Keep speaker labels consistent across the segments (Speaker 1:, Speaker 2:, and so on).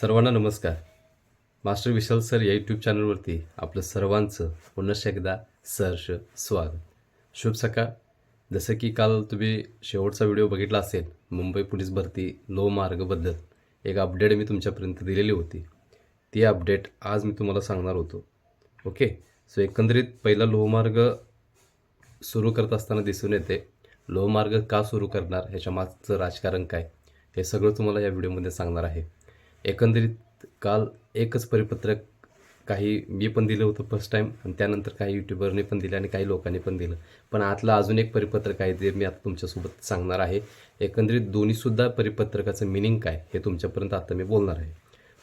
Speaker 1: सर्वांना नमस्कार. Master Vishal sir या यूट्यूब चॅनलवरती आपलं सर्वांचं पुनश्च एकदा सहर्ष स्वागत. शुभ सकाळ. जसं की काल तुम्ही शेवटचा व्हिडिओ बघितला असेल मुंबई पोलीस भरती लो मार्गबद्दल एक अपडेट मी तुमच्यापर्यंत दिलेली होती. ती अपडेट आज मी तुम्हाला सांगणार होतो. ओके सो एकंदरीत पहिला लोहमार्ग सुरू करत असताना दिसून येते. लोहमार्ग का सुरू करणार ह्याच्या मागचं राजकारण काय हे सगळं तुम्हाला या व्हिडिओमध्ये सांगणार आहे. एकंदरीत काल एकच परिपत्रक काही मी पण दिलं होतं फर्स्ट टाईम आणि त्यानंतर काही यूट्यूबरने पण दिलं आणि काही लोकांनी पण दिलं. पण आतलं अजून एक परिपत्रक आहे जे मी आता तुमच्यासोबत सांगणार आहे. एकंदरीत दोन्हीसुद्धा परिपत्रकाचं मिनिंग काय हे तुमच्यापर्यंत आता मी बोलणार आहे.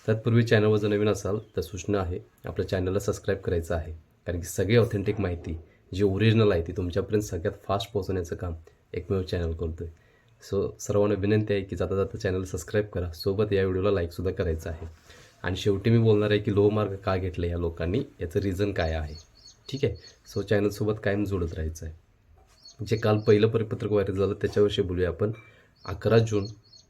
Speaker 1: तत्पूर्वी चॅनलवर जर नवीन असाल तर सूचना आहे आपल्या चॅनलला सबस्क्राईब करायचं आहे. कारण की सगळी ऑथेंटिक माहिती जी ओरिजिनल आहे ती तुमच्यापर्यंत सगळ्यात फास्ट पोहोचवण्याचं काम एकमेव चॅनल करतो आहे सो सर्वांना विनंती आहे की जाता जाता चॅनल सबस्क्राईब करा. सोबत या व्हिडिओला लाईकसुद्धा करायचं आहे. आणि शेवटी मी बोलणार आहे की लो मार्क का घेतले या लोकांनी? याचं रिझन काय आहे? ठीक आहे? सो चॅनलसोबत कायम जोडत राहायचं आहे. जे काल पहिलं परिपत्रक व्हायरल झालं त्याच्याविषयी बोलूया आपण. अकरा जून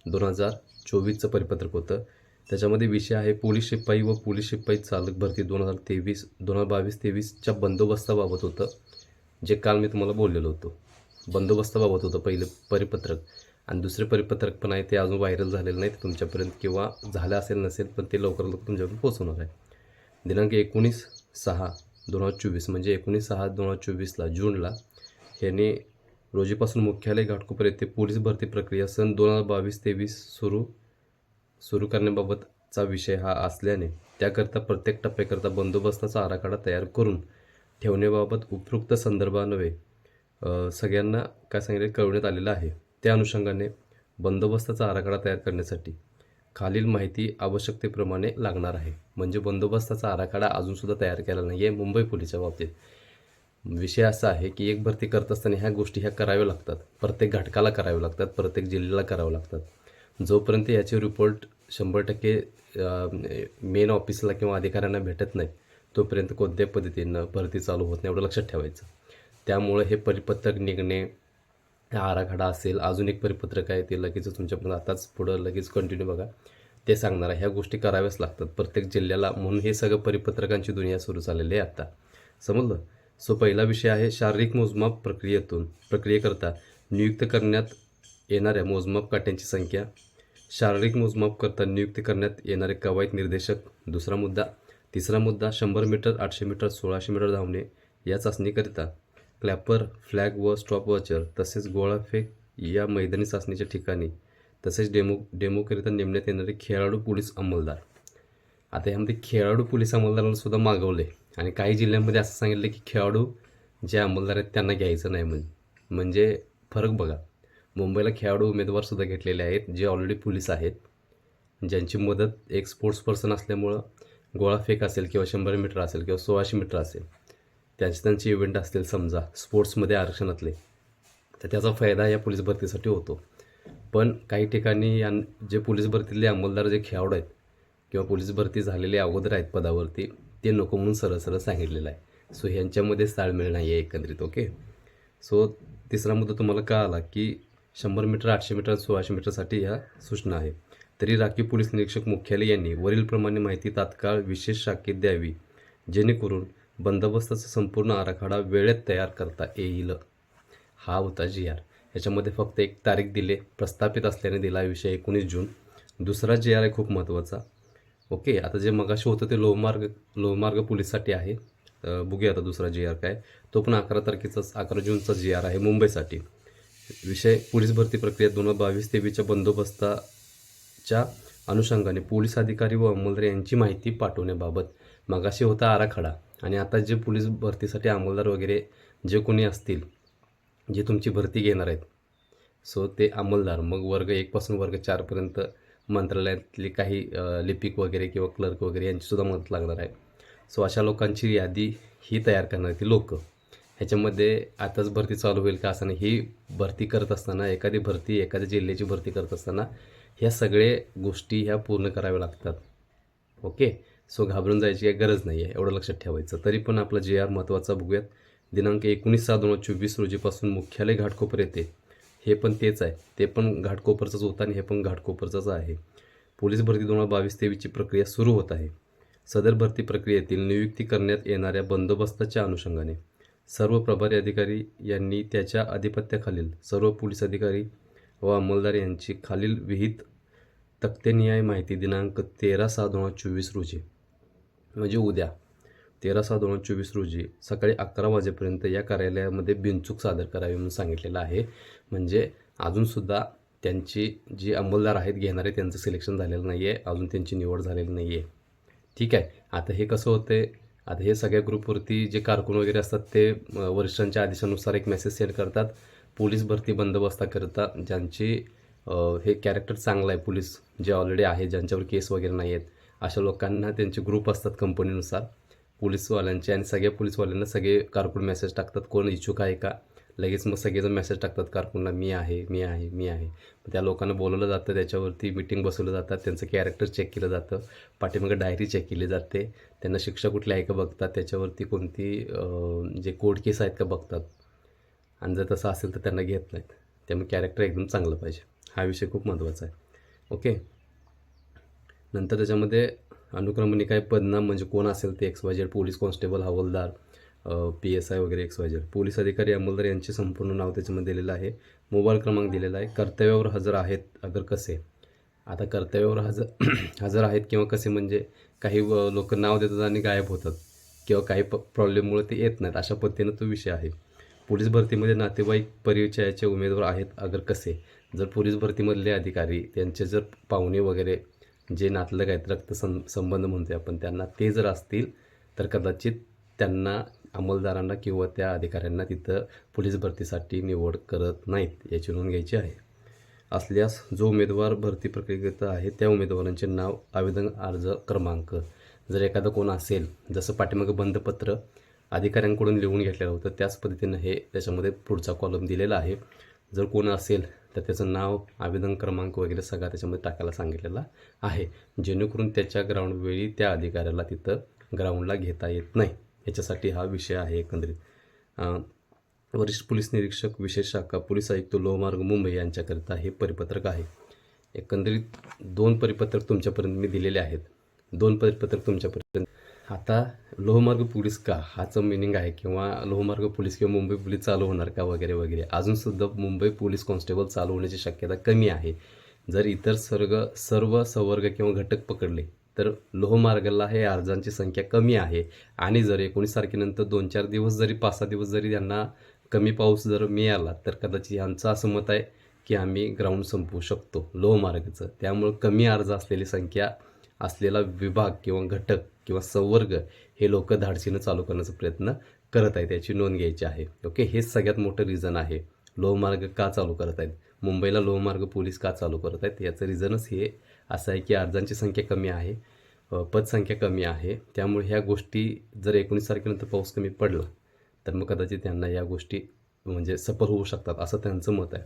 Speaker 1: दोन हजार चोवीसचं परिपत्रक होतं. त्याच्यामध्ये विषय आहे पोलीस शिपाई व पोलीस शिपाई चालक भरती दोन हजार तेवीस दोन हजार बावीस तेवीसच्या बंदोबस्ताबाबत होतं. जे काल मी तुम्हाला बोललेलो होतो. बंदोबस्ताबाबत होतं पहिलं परिपत्रक. आणि दुसरे परिपत्रक पण आहे ते अजून व्हायरल झालेलं नाही ते तुमच्यापर्यंत किंवा झालं असेल नसेल पण ते लवकर लवकर तुमच्यापर्यंत पोहोचवणार आहे. दिनांक एकोणीस सहा दोन हजार चोवीस म्हणजे एकोणीस सहा दोन हजार चोवीसला जूनला यांनी रोजीपासून मुख्यालय घाटकोपर येथे पोलीस भरती प्रक्रिया सन दोन हजार बावीस तेवीस सुरू सुरू करण्याबाबतचा विषय हा असल्याने त्याकरता प्रत्येक टप्प्याकरता बंदोबस्ताचा आराखडा तयार करून ठेवण्याबाबत उपयुक्त संदर्भान्वये सगळ्यांना काय सांगितले कळवण्यात आलेलं आहे. त्या अनुषंगाने बंदोबस्ताचा आराखडा तयार करण्यासाठी खालील माहिती आवश्यकतेप्रमाणे लागणार आहे. म्हणजे बंदोबस्ताचा आराखडा अजूनसुद्धा तयार केला नाही आहे मुंबई पोलीसच्या बाबतीत. विषय असा आहे की एक भरती करत असताना ह्या गोष्टी ह्या कराव्या लागतात. प्रत्येक घटकाला कराव्या लागतात प्रत्येक जिल्ह्याला कराव्या लागतात. जोपर्यंत याचे रिपोर्ट शंभर टक्के मेन ऑफिसला किंवा अधिकाऱ्यांना भेटत नाही तोपर्यंत कोणत्याही पद्धतीनं भरती चालू होत नाही एवढं लक्षात ठेवायचं. त्यामुळे हे परिपत्रक निघणे आराखडा असेल अजून एक परिपत्रक आहे ते लगेच तुमच्यापर्यंत आताच पुढं लगेच कंटिन्यू बघा. ते सांगणार आहे. ह्या गोष्टी कराव्याच लागतात. प्रत्येक जिल्ह्याला म्हणून हे सगळं परिपत्रकांची दुनिया सुरू झालेली आहे आता. समजलं? सो पहिला विषय आहे शारीरिक मोजमाप प्रक्रियेतून प्रक्रियेकरता नियुक्त करण्यात येणाऱ्या मोजमाप काट्यांची संख्या. शारीरिक मोजमाप करता नियुक्त करण्यात येणारे कवायत निर्देशक दुसरा मुद्दा. तिसरा मुद्दा शंभर मीटर आठशे मीटर सोळाशे मीटर धावणे या चाचणीकरिता. क्लॅपर फ्लॅग व स्टॉपवॉचर तसेच गोळाफेक या मैदानी चाचणीच्या ठिकाणी तसेच डेमो डेमोकरिता नेमण्यात येणारे खेळाडू पोलीस अंमलदार. आता यामध्ये खेळाडू पोलीस अंमलदारांना सुद्धा मागवले आणि काही जिल्ह्यांमध्ये असं सांगितलं की खेळाडू जे अंमलदार आहेत त्यांना घ्यायचं नाही म्हणजे म्हणजे फरक बघा. मुंबईला खेळाडू उमेदवारसुद्धा घेतलेले आहेत जे ऑलरेडी पोलीस आहेत. ज्यांची मदत एक स्पोर्ट्स पर्सन असल्यामुळं गोळाफेक असेल किंवा शंभर मीटर असेल किंवा सोळाशे मीटर असेल. त्यांचे त्यांचे इव्हेंट असतील समजा स्पोर्ट्समध्ये आरक्षणातले तर त्याचा फायदा या पोलीस भरतीसाठी होतो. पण काही ठिकाणी यां जे पोलीस भरतीतले अंमलदार जे खेळाडू आहेत किंवा पोलीस भरती झालेले अगोदर आहेत पदावरती ते नको म्हणून सरळ सरळ सांगितलेलं आहे. सो ह्यांच्यामध्ये ताळमेळ नाही आहे एकंदरीत ओके सो तिसरा मुद्दा तुम्हाला का आला की शंभर मीटर आठशे मीटर सोळाशे मीटरसाठी ह्या सूचना आहे. तरी राखीव पोलीस निरीक्षक मुख्यालय यांनी वरीलप्रमाणे माहिती तात्काळ विशेष शाखेत द्यावी जेणेकरून बंदोबस्ताचा संपूर्ण आराखडा वेळेत तयार करता येईल. हा होता जी आर. याच्यामध्ये फक्त एक तारीख दिले प्रस्थापित असल्याने दिला विषय एकोणीस जून. दुसरा जी आर आहे खूप महत्त्वाचा. ओके आता जे मगाशी होतं ते लोहमार्ग लोहमार्ग पोलीससाठी आहे. बघूया आता दुसरा जी आर काय. तो पण अकरा तारखेचाच अकरा जूनचा जी आर आहे मुंबईसाठी. विषय पोलीस भरती प्रक्रिया दोन हजार बावीस तेवीसच्या बंदोबस्ताच्या अनुषंगाने पोलीस अधिकारी व अंमलदार यांची माहिती पाठवण्याबाबत. मगाशी होता आराखडा. आणि आता जे पोलीस भरतीसाठी अंमलदार वगैरे जे कोणी असतील जे तुमची भरती घेणार आहेत सो ते अंमलदार मग वर्ग एकपासून वर्ग चारपर्यंत मंत्रालयातली काही लिपिक वगैरे किंवा क्लर्क वगैरे यांचीसुद्धा मदत लागणार आहे. सो अशा लोकांची यादी ही तयार करणार ती लोक. ह्याच्यामध्ये आताच भरती चालू होईल का असं नाही ही भरती करत असताना एखादी भरती एखाद्या जिल्ह्याची भरती करत असताना ह्या सगळे गोष्टी ह्या पूर्ण कराव्या लागतात. ओके? सो घाबरून जायची काही गरज नाही आहे एवढं लक्षात ठेवायचं. तरी पण आपला जे आर महत्त्वाचा बघूयात. दिनांक एकोणीस सहा दोन हजार चोवीस रोजीपासून मुख्यालय घाटकोपर येते. हे पण तेच आहे. ते पण घाटकोपरचंच होतं आणि हे पण घाटकोपरचंच आहे. पोलीस भरती दोन हजार बावीस तेवीसची प्रक्रिया सुरू होत आहे. सदर भरती प्रक्रियेतील नियुक्ती करण्यात येणाऱ्या बंदोबस्ताच्या अनुषंगाने. सर्व प्रभारी अधिकारी यांनी त्याच्या अधिपत्याखालील सर्व पोलीस अधिकारी व अंमलदार यांची खालील विहित तक्तेनिहाय माहिती दिनांक तेरा सहा दोन हजार चोवीस रोजी म्हणजे उद्या तेरा सहा दोन हजार चोवीस रोजी सकाळी अकरा वाजेपर्यंत या कार्यालयामध्ये बिनचूक सादर करावी म्हणून सांगितलेलं आहे. म्हणजे अजूनसुद्धा त्यांची जी अंमलदार आहेत घेणारे त्यांचं सिलेक्शन झालेलं नाही आहे अजून त्यांची निवड झालेली नाही आहे ठीक आहे. आता हे कसं होतं आता हे सगळ्या ग्रुपवरती जे कारकून वगैरे असतात ते वरिष्ठांच्या आदेशानुसार एक मेसेज सेंड करतात. पोलीस भरती बंदोबस्ताकरिता ज्यांची हे कॅरेक्टर चांगलं आहे पोलीस जे ऑलरेडी आहे ज्यांच्यावर केस वगैरे नाही आहेत अशा लोकांना त्यांचे ग्रुप असतात कंपनीनुसार पोलीसवाल्यांचे आणि सगळ्या पोलीसवाल्यांना सगळे कारकून मेसेज टाकतात कोण इच्छुक आहे का? लगेच मग सगळेजण मेसेज टाकतात कारकूनला मी आहे मी आहे मी आहे. त्या लोकांना बोलवलं जातं त्याच्यावरती मिटिंग बसवलं जातात त्यांचं कॅरेक्टर चेक केलं जातं पाठीमागं डायरी चेक केली जाते त्यांना शिक्षा कुठली आहे का बघतात त्याच्यावरती कोणती जे कोर्ट केस आहेत का बघतात. आणि जर तसं असेल तर त्यांना घेत नाहीत. त्यामुळे कॅरेक्टर एकदम चांगलं पाहिजे. हा विषय खूप महत्त्वाचा आहे. ओके नंतर त्याच्यामध्ये अनुक्रमणिका आहे पदनाम म्हणजे कोण असेल ते X Y Z police constable हवालदार पी एस आय वगैरे एक्स वाय झेड पोलीस अधिकारी अंमलदार यांचे संपूर्ण नाव त्याच्यामध्ये दिलेलं आहे. मोबाईल क्रमांक दिलेला आहे. कर्तव्यावर हजर आहेत अगर कसे. आता कर्तव्यावर हजर हजर आहेत किंवा कसे म्हणजे काही लोक नाव देतात आणि गायब होतात किंवा काही प प्रॉब्लेममुळे ते येत नाहीत. अशा पद्धतीनं तो विषय आहे. पोलीस भरतीमध्ये नातेवाईक परिचयाचे उमेदवार आहेत अगर कसे. जर पोलीस भरतीमधले अधिकारी त्यांचे जर पाहुणे वगैरे जे नातलग आहेत रक्त सं संबंध म्हणतो आपण त्यांना ते जर असतील तर कदाचित त्यांना अंमलदारांना किंवा त्या अधिकाऱ्यांना तिथं पोलीस भरतीसाठी निवड करत नाहीत याची नोंद घ्यायची आहे. असल्यास जो उमेदवार भरती प्रक्रियेत आहे त्या उमेदवारांचे नाव आवेदन अर्ज क्रमांक जर एखादं कोण असेल जसं पाठीमागं बंधपत्र अधिकाऱ्यांकडून लिहून घेतलेलं होतं त्याच पद्धतीनं हे त्याच्यामध्ये पुढचा कॉलम दिलेला आहे. जर कोण असेल तर त्याचं नाव आवेदन क्रमांक वगैरे सगळा त्याच्यामध्ये टाकायला सांगितलेला आहे. जेणेकरून त्याच्या ग्राउंड वेळी त्या अधिकाऱ्याला तिथं ग्राउंडला घेता येत नाही. याच्यासाठी हा विषय आहे एकंदरीत. वरिष्ठ पोलीस निरीक्षक विशेष शाखा पोलीस आयुक्त लोहमार्ग मुंबई यांच्याकरिता हे परिपत्रक आहे. एकंदरीत दोन परिपत्रक तुमच्यापर्यंत मी दिलेले आहेत. दोन परिपत्रक तुमच्यापर्यंत आता लोहमार्ग पोलीस का? हाचं मिनिंग आहे किंवा लोहमार्ग पोलीस किंवा मुंबई पोलीस चालू होणार का? वगैरे वगैरे. अजूनसुद्धा मुंबई पोलीस कॉन्स्टेबल चालू होण्याची शक्यता कमी आहे. जर इतर सर्ग सर्व संवर्ग किंवा घटक पकडले तर लोहमार्गाला हे अर्जांची संख्या कमी आहे. आणि जर एकोणीस तारखेनंतर दोन चार दिवस जरी पाच सहा दिवस जरी त्यांना कमी पाऊस जर मिळाला तर कदाचित यांचं असं मत आहे की आम्ही ग्राउंड संपवू शकतो लोहमार्गाचं. त्यामुळं कमी अर्ज असलेली संख्या असलेला विभाग किंवा घटक किंवा संवर्ग हे लोक धाडसीनं चालू करण्याचा प्रयत्न करत आहेत याची नोंद घ्यायची आहे. ओके हेच सगळ्यात मोठं रिझन आहे. लोहमार्ग का चालू करत आहेत? मुंबईला लोहमार्ग पोलीस का चालू करत आहेत? याचं रिझनच हे असं आहे की अर्जांची संख्या कमी आहे पदसंख्या कमी आहे. त्यामुळे ह्या गोष्टी जर एकोणीस तारखेनंतर पाऊस कमी पडला तर मग कदाचित त्यांना या गोष्टी म्हणजे सफल होऊ शकतात असं त्यांचं मत आहे.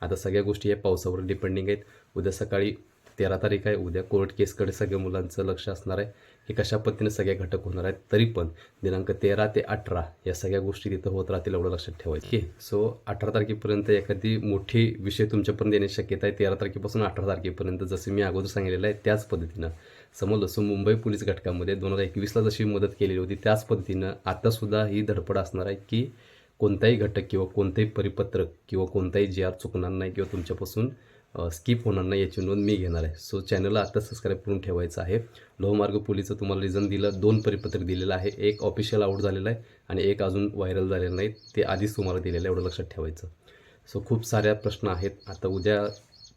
Speaker 1: आता सगळ्या गोष्टी या पावसावर डिपेंडिंग आहेत. उद्या सकाळी तेरा तारीख आहे. उद्या कोर्ट केसकडे सगळ्या मुलांचं लक्ष असणार आहे की कशा पद्धतीने सगळे घटक होणार आहेत. तरी पण दिनांक तेरा ते अठरा या सगळ्या गोष्टी तिथं होत राहतील एवढं लक्षात ठेवायचं. की सो अठरा तारखेपर्यंत एखादी मोठी विषय तुमच्यापर्यंत येण्याची शक्यता आहे. तेरा तारखेपासून अठरा तारखेपर्यंत जसं मी अगोदर सांगितलेलं आहे त्याच पद्धतीनं. समजलं सो मुंबई पोलीस घटकामध्ये दोन हजार एकवीसला जशी मदत केलेली होती त्याच पद्धतीनं आतासुद्धा ही धडपड असणार आहे की कोणताही घटक किंवा कोणतंही परिपत्रक किंवा कोणताही जी आर चुकणार नाही किंवा तुमच्यापासून स्किप होणार नाही याची नोंद मी घेणार आहे. सो चॅनलला आत्ता सबस्क्राईब करून ठेवायचं आहे. लोहमार्ग पोलीचं तुम्हाला रिझन दिलं दोन परिपत्रक दिलेलं आहे. एक ऑफिशियल आउट झालेलं आहे आणि एक अजून व्हायरल झालेलं नाही. ते आधीच तुम्हाला दिलेलं आहे एवढं लक्षात ठेवायचं. सो खूप साऱ्या प्रश्न आहेत. आता उद्या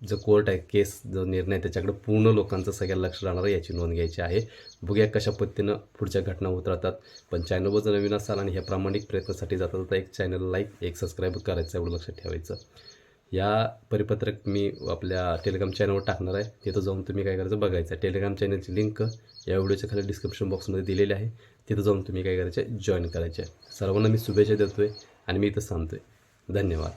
Speaker 1: जो कोर्ट आहे केस जो निर्णय आहे, त्याच्याकडे पूर्ण लोकांचं सगळ्या लक्ष राहणार आहे याची नोंद घ्यायची आहे. बघूया कशा पद्धतीनं पुढच्या घटना होत राहतात पण चॅनलवर जर नवीन असाल आणि ह्या प्रामाणिक प्रयत्नासाठी जातात तर एक चॅनल लाईक एक सबस्क्राईब करायचं एवढं लक्षात ठेवायचं. या परिपत्रक मी आपल्या टेलिग्राम चॅनलवर टाकणार आहे. तिथं जाऊन तुम्ही काय करायचं बघायचं. टेलिग्राम चॅनलची लिंक या व्हिडिओच्या खाली डिस्क्रिप्शन बॉक्समध्ये दिलेली आहे. तिथं जाऊन तुम्ही काय करायचं? जॉईन करायचे सर्वांना मी शुभेच्छा देतो आहे आणि मी इथं सांगतो आहे धन्यवाद.